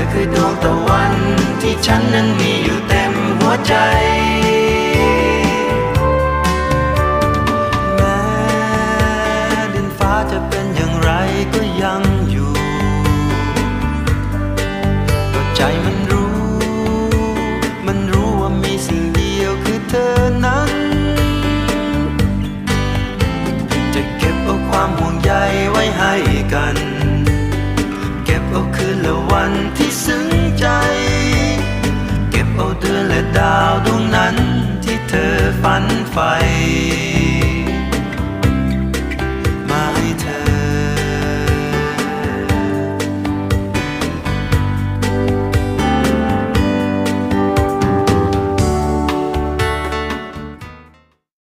อคือดวงตะวัน ที่ฉันนั้นมีอยู่เต็มหัวใจแม้ดินฟ้าจะเป็นอย่างไรก็ยังอยู่ก็ใจมันรู้ มันรู้ว่ามีสิ่งเดียวคือเธอนั้น จะเก็บเอาความห่วงใยไว้ให้กัน และวันที่ซึ้งใจ เก็บเอาเดือนและดาวดวงนั้นที่เธอฝันใฝ่